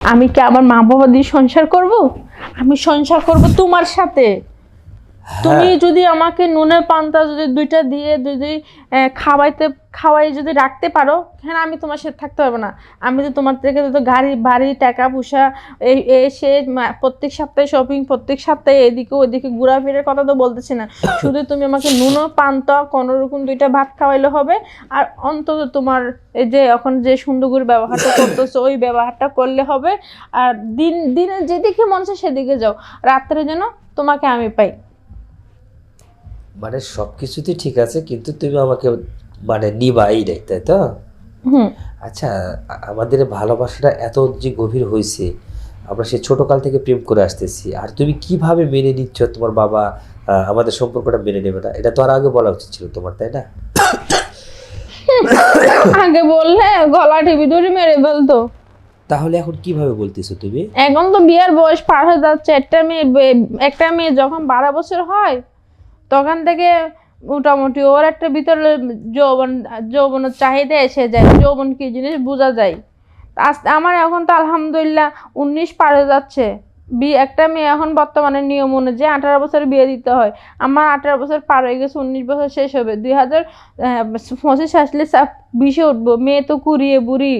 আমি কি আমার মা বাবা দিয়ে সংসার করব? আমি সংসার করব তোমার সাথে। তুমি যদি আমাকে নুনে পান্তা যদি দুইটা দিয়ে যদি খাওয়াইতে খাওয়াই যদি রাখতে পারো হ্যাঁ আমি তোমার সাথে থাকতে পারব না? আমি তো তোমার থেকে তো গাড়ি বাড়ি টাকা পয়সা এই মা- প্রত্যেক সপ্তাহে শপিং প্রত্যেক সপ্তাহে এদিকে ওইদিকে ঘোরাফেরার কথা তো বলতেছি না। শুধু তুমি আমাকে নুনো পান্তা কোনো রকম দুইটা ভাত খাওয়াইলে হবে আর অন্তত তোমার এই যে এখন যে সুন্দর করে ব্যবহারটা করতেছো ওই ব্যবহারটা করলে হবে আর দিন দিনে যেদিকে মন চায় সেদিকে যাও। রাত্রে যেন তোমাকে আমি পাই। মানে সব কিছুতেই ঠিক আছে কিন্তু তুমি আমাকে মানে নিবাই নাই তাই তো? আচ্ছা আমাদের ভালোবাসাটা এত যে গভীর হয়েছে আমরা সে ছোটকাল থেকে প্রেম করে আসতেছি আর তুমি কীভাবে মেনে নিচ্ছ তোমার বাবা আমাদের সম্পর্কটা মেনে নেবে না? এটা তো আর আগে বলা উচিত ছিল তোমার তাই না? আগে বললে গলা টিভি ধরে মেরে ফেলতো। তাহলে এখন কীভাবে বলতেছো তুমি? এখন তো বিয়ার বয়স পার হয়ে যাচ্ছে একটা মেয়ে একটা মেয়ে যখন বারো বছর হয় তখন থেকে মোটামুটি ওর একটা ভিতরে যৌবন, যৌবনের চাহিদা এসে যায়, যৌবন কি জিনিস বোঝা যায়। আজ আমার এখন তো আলহামদুলিল্লাহ উনিশ পার হয়ে যাচ্ছে। বিয়ে একটা মেয়ে এখন বর্তমানে নিয়ম অনুযায়ী আঠারো বছর বিয়ে দিতে হয়। আমার আঠারো বছর পার হয়ে গেছে, উনিশ বছর শেষ হবে। দুই হাজার পঁচিশ আসলে বিশে উঠবো। মেয়ে তো কুড়িয়ে বুড়ি।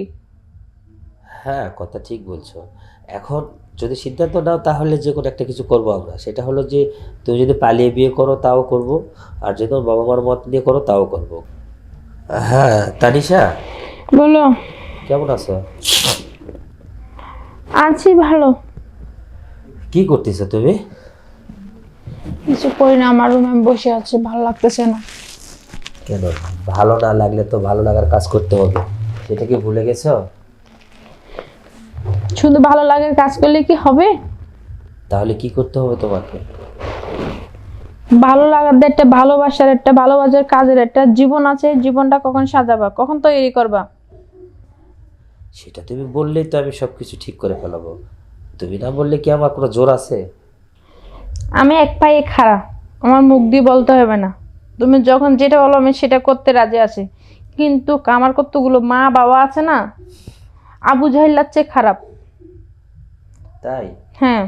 হ্যাঁ কথা ঠিক বলছো। এখন যদি সিদ্ধান্ত নাও তাহলে যে কোনো একটা কিছু করব আমরা। সেটা হলো যে তুমি যদি পালিয়ে বিয়ে করো তাও করব। আর যদি তোমার বাবা মার মত নিয়ে করো তাও করব। হ্যাঁ তানিশা? বলো। কেমন আছো? আছি ভালো। কি করতেছো তুমি? কিছু করি না আমার রুমে বসে আছি ভালো লাগতেছে না। কেন? ভালো না লাগলে তো ভালো লাগার কাজ করতে হবে। সেটা কি ভুলে গেছো? শুধু ভালো লাগে কাজ করলে কি হবে? তাহলে কি করতে হবে তোমাকে? ভালো লাগার একটা ভালোবাসার একটা ভালোবাসার কাজের একটা জীবন আছে জীবনটা কখন সাজাবা? কখন তৈরি করবা? সেটা তুমি বললেই তো আমি সব কিছু ঠিক করে ফেলাবো। তুমি না বললে কি আমার কোনো জোর আছে? আমি এক পায়ে খাড়া আমার মুখ দিয়ে বলতে হবে না। তুমি যখন যেটা বলো আমি সেটা করতে রাজি আছি। কিন্তু আমার কতগুলো মা বাবা আছে না আবু জাহিল্লার চেয়ে খারাপ। তাই? হ্যাঁ।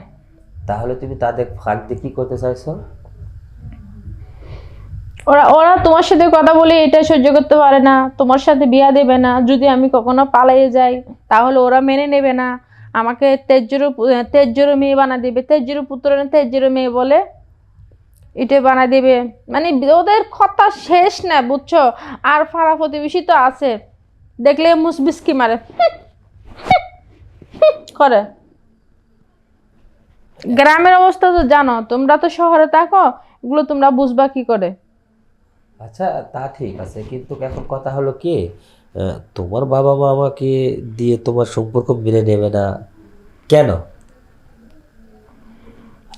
তাহলে তুমি তাদের ফাঁক দিয়ে কি করতে চাইছো? ওরা ওরা তোমার সাথে কথা বলে এটা সহ্য করতে পারে না তোমার সাথে বিয়া দেবে না যদি আমি কখনো পালিয়ে যাই তাহলে ওরা মেনে নেবে না। আমাকে তেজ্জেরও তেজ্জেরও মেয়ে বানা দিবে তেজ্জেরও পুত্র না তেজ্জেরও মেয়ে বলে এটা বানা দিবে। মানে ওদের কথা শেষ না বুঝছ? আর ফারা প্রতিবেশী তো আছে। দেখলে মুসবিসকি মারে। করে। গ্রামের অবস্থা তো জানো তোমরা তো শহরে থাকো এগুলো তোমরা বুঝবা কি করে? আচ্ছা তা ঠিক আছে কিন্তু এখন কথা হলো কি তোমার বাবা মা আমাকে দিয়ে তোমার সম্পর্ক মেনে নেবে না কেন?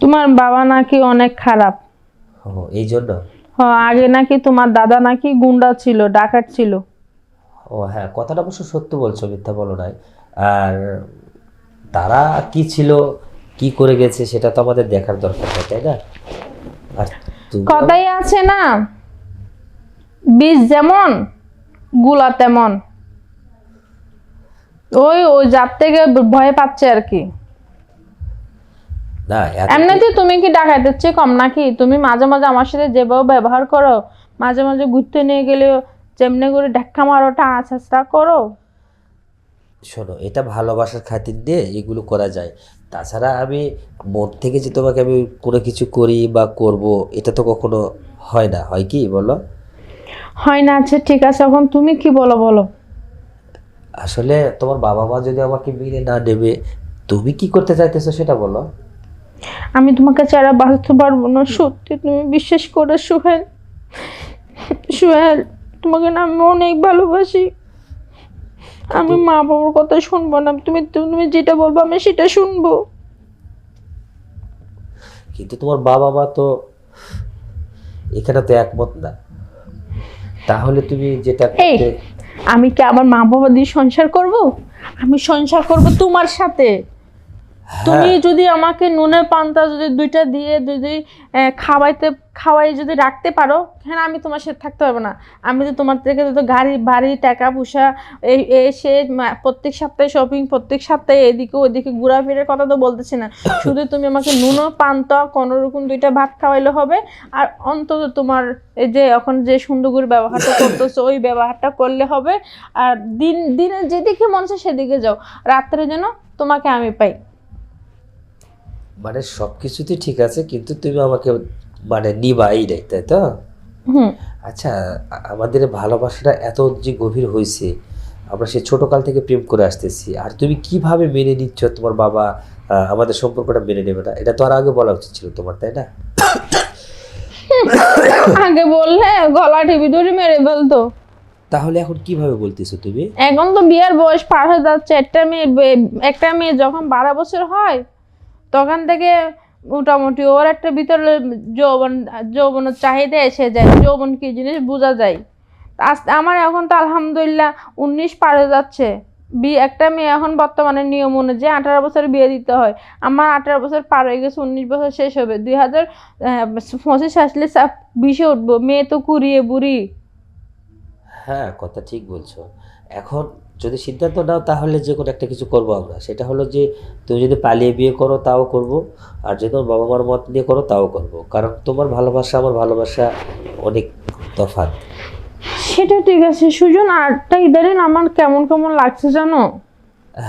তোমার বাবা নাকি অনেক খারাপ। ও এই জন্য? হ আগে নাকি তোমার দাদা নাকি গুন্ডা ছিল ডাকাত ছিল। ও হ্যাঁ কথাটা অবশ্য সত্য বলছো মিথ্যা বলো নাই। আর তারা কি ছিল? কি করে গেছে সেটা তো আমাদের দেখার দরকার নেই তাই না? আর কথাই আছে না। বীজ যেমনগুলা তেমন। ওই ওই জাত থেকে ভয় পাচ্ছে আর কি। না এমনিতে তুমি কি ডাকাতের চেয়ে কম নাকি? তুমি মাঝে মাঝে আমার সাথে যেভাবে ব্যবহার করো মাঝে মাঝে ঘুরতে নিয়ে গেলেও যেমনি করে ধাক্কা মারো টানা চেষ্টা করো। শোনো এটা ভালোবাসার খাতির দিয়ে এগুলো করা যায়। তাছাড়া আমি মন থেকে যে তোমাকে আমি কোনো কিছু করি বা করব এটা তো কখনো হয় না। হয় কি বলো? হয় না আচ্ছা ঠিক আছে। এখন তুমি কি বলো বলো। আসলে তোমার বাবা মা যদি আমাকে মেনে না নেবে তুমি কি করতে চাইতেছো সেটা বলো। আমি তোমাকে ছাড়া বাঁচতে পারব না সত্যি তুমি বিশ্বাস করে সোহেল। সোহেল তোমাকে না আমি অনেক ভালোবাসি। আমি মা বাবার কথা শুনব না। তুমি তুমি যেটা বলব আমি সেটা শুনব। কিন্তু তোমার বাবা মা তো এখানে তো একমত না। তাহলে তুমি যেটা আমি কি আমার মা বাবা দিয়ে সংসার করব? আমি সংসার করব তোমার সাথে। তুমি যদি আমাকে নুনে পান্তা যদি দুইটা দিয়ে যদি খাওয়াইতে খাওয়াই যদি রাখতে পারো হ্যাঁ আমি তোমার সাথে থাকতে পারব না। আমি তো তোমার থেকে তো গাড়ি বাড়ি টাকা পয়সা এই মা- প্রত্যেক সপ্তাহে শপিং প্রত্যেক সপ্তাহে এদিকে ওইদিকে ঘোরাফেরার কথা তো বলতেছি না। শুধু তুমি আমাকে নুনো পান্তা কোনো রকম দুইটা ভাত খাওয়াইলে হবে। আর অন্তত তোমার এই যে এখন যে সুন্দর করে ব্যবহারটা করতেছো ওই ব্যবহারটা করলে হবে। আর দিন দিনে যেদিকে মন চায় সেদিকে যাও। রাত্রে যেন তোমাকে আমি পাই। মানে সব কিছুতেই ঠিক আছে কিন্তু তুমি আমাকে মানে নিবা এইটাই তাই তো? আচ্ছা আমাদের ভালোবাসাটা এত যে গভীর হয়েছে আমরা সে ছোটকাল থেকে প্রেম করে আসতেছি আর তুমি কীভাবে মেনে নিচ্ছ তোমার বাবা আমাদের সম্পর্কটা মেনে নেবে না? এটা তো আর আগে বলা উচিত ছিল তোমার তাই না? আগে বললে গলা টিভি ধরে মেরে ফেলতো। তাহলে এখন কীভাবে বলতেছো তুমি? এখন তো বিয়ের বয়স পার হয়ে যাচ্ছে একটা মেয়ে একটা মেয়ে যখন বারো বছর হয় তখন থেকে মোটামুটি ওর একটা ভিতরে যৌবন, যৌবনের চাহিদা এসে যায়, যৌবন কি জিনিস বোঝা যায়। আজ আমার এখন তো আলহামদুলিল্লাহ উনিশ পার হয়ে যাচ্ছে। বিয়ে একটা মেয়ে এখন বর্তমানে নিয়ম অনুযায়ী আঠারো বছর বিয়ে দিতে হয়। আমার আঠারো বছর পার হয়ে গেছে, উনিশ বছর শেষ হবে। দুই হাজার পঁচিশ আসলে বিশে উঠবো। মেয়ে তো কুড়িয়ে বুড়ি। হ্যাঁ কথা ঠিক বলছো। এখন যদি সিদ্ধান্ত নাও তাহলে যে কোনো একটা কিছু করব আমরা। সেটা হলো যে তুমি যদি পালিয়ে বিয়ে করো তাও করব। আর যদি তোমার বাবা মার মত নিয়ে করো তাও করব। কারণ তোমার ভালোবাসা আমার ভালোবাসা অনেক তফাৎ। সেটা ঠিক আছে সুজন। আরটা ইদারিন আমার কেমন কেমন লাগছে জানো?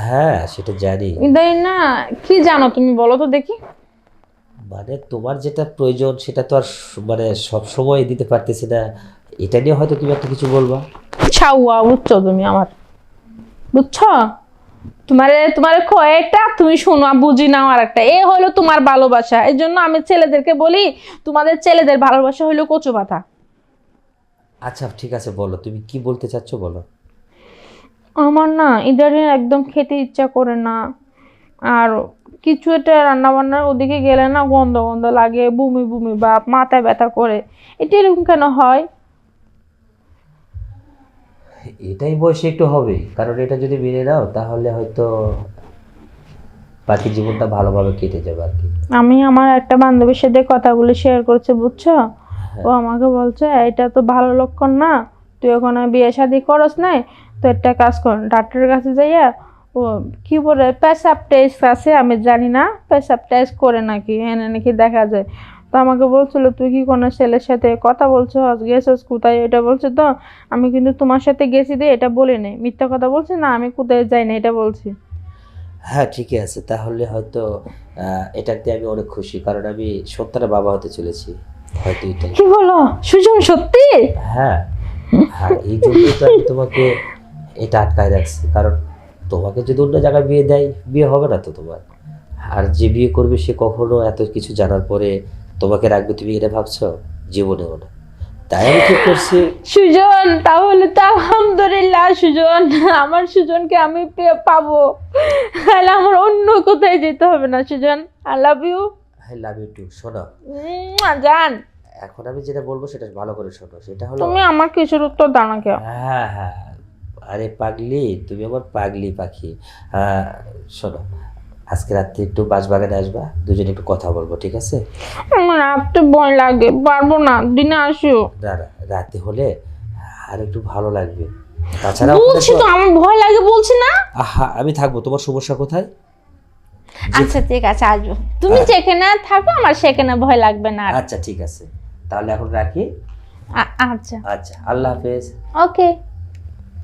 হ্যাঁ সেটা জানি। ইদারিন না কি জানো তুমি বলো তো দেখি। মানে তোমার যেটা প্রয়োজন সেটা তো আর মানে সব সময় দিতে পারতেছি না। এটা নিয়ে হয়তো তুমি একটা কিছু বলবা। ছাউয়া বুঝছ তুমি আমার। বুঝছ? তোমারে তোমার কয়েকটা তুমি শোনো বুঝি নাও আর একটা এ হলো তোমার ভালোবাসা। এই জন্য আমি ছেলেদেরকে বলি তোমাদের ছেলেদের ভালোবাসা হলো কচু পাতা। আচ্ছা ঠিক আছে বলো। তুমি কি বলতে চাচ্ছ বলো। আমার না ইদারিন একদম খেতে ইচ্ছা করে না। আর কিছু একটা রান্না বান্নার ওদিকে গেলে না গন্ধ গন্ধ লাগে বমি বমি বা মাথা ব্যথা করে। এটা এরকম কেন হয়? এটাই বয়সে একটু হবে। কারণ এটা যদি মেনে নাও তাহলে হয়তো বাকি জীবনটা ভালোভাবে কেটে যাবে আর কি। আমি আমার একটা বান্ধবীর সাথে কথাগুলো শেয়ার করছে বুঝছ? ও আমাকে বলছে এটা তো ভালো লক্ষণ না তুই ওখানে বিয়ে শাদি করস নাই তো একটা কাজ কর ডাক্তারের কাছে যাইয়া ও কি বলে পেশাব টেস্ট আছে আমি জানি না পেশাব টেস্ট করে নাকি এনে নাকি দেখা যায়। তো আমাকে বলছিল তুই কি কোনো ছেলের সাথে কথা বলছো? গেছিস কোথায়? এটা বলছে তো আমি কিন্তু তোমার সাথে গেছি দিয়ে এটা বলি নাই। মিথ্যা কথা বলছি না আমি কোথায় যাই না এটা বলছি। হ্যাঁ ঠিকই আছে। তাহলে হয়তো আহ, এটাতে আমি অনেক খুশি কারণ আমি সন্তানের বাবা হতে চলেছি। হয়তো এটাই। কি বলো সুজন সত্যি? হ্যাঁ। হ্যাঁ এই জন্যই তো আমি তোমাকে এটা আটকায় রাখছি। কারণ তোমাকে যদি অন্য জায়গায় বিয়ে দেয় বিয়ে হবে না তো তোমার। আর যে বিয়ে করবে সে কখনো এত কিছু জানার পরে তোমাকে রাখবে তুমি এটা ভাবছ? জীবনেও না। তাই আমি ঠিক করছি? সুজন তাহলে তো আলহামদুলিল্লাহ সুজন আমার সুজনকে আমি পাবো। তাহলে আমার অন্য কোথায় যেতে হবে না Sujon? I love you I love you too শোনো। জান। এখন আমি যেটা বলব সেটা ভালো করে শোনো। সেটা হলো তুমি আমার কিছুর উত্তর দাও না কেউ। হ্যাঁ হ্যাঁ। আরে পাগলি তুমি আমার পাগলি পাখি। আহ, শোনো। আজকে রাত্রে একটু বাঁশবাগানে আসবা দুজনে একটু কথা বলব ঠিক আছে? আমার রাখতে ভয় লাগে পারব না দিনে না রাতে হলে আর একটু ভালো লাগবে। তাছাড়া বলছি তো- তো আমার ভয় লাগে বলছি না? আহা আমি থাকব তোমার সমস্যা কোথায়? আচ্ছা ঠিক আছে আসব। তুমি যেখানে থাকো আমার সেখানে ভয় লাগবে না আচ্ছা ঠিক আছে। তাহলে এখন রাখি? আচ্ছা। আচ্ছা আল্লাহ হাফেজ। ওকে।